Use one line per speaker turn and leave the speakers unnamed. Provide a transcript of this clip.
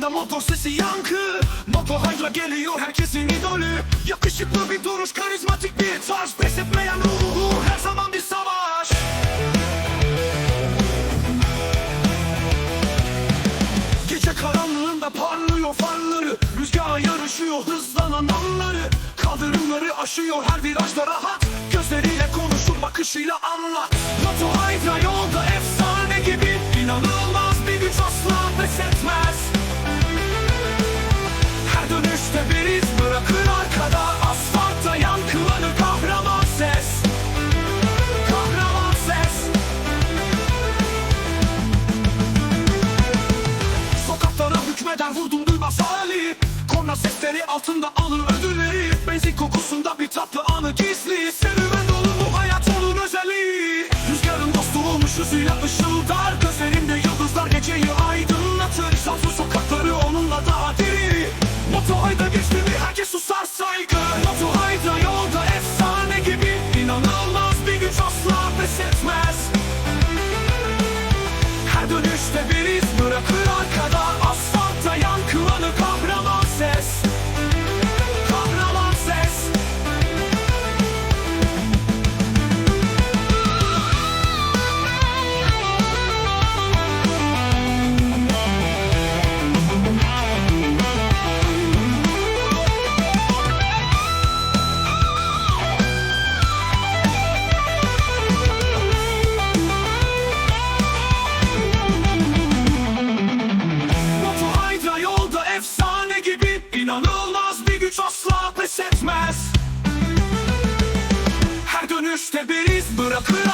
Kulağında motor sesi yankı. Moto Hydra geliyor herkesin idolü. Yakışıklı bir duruş karizmatik bir tarz. Pes etmeyen ruhu her zaman bir savaş. Gece karanlığında parlıyor farları. Rüzgar yarışıyor hızlanan anları. Kaldırımları aşıyor her virajda rahat. Gözleriyle konuşur bakışıyla anlat. Moto Hydra yolda İz bırakır arkada. Asfaltta yankılanır kahraman ses. Kahraman ses. Sokaklara hükmeden vurdum duymaz hali. Korna sesleri altında alır ödülleri. Benzin kokusunda bir tatlı dönüşte bir iz bırakır İşte beriz bırakır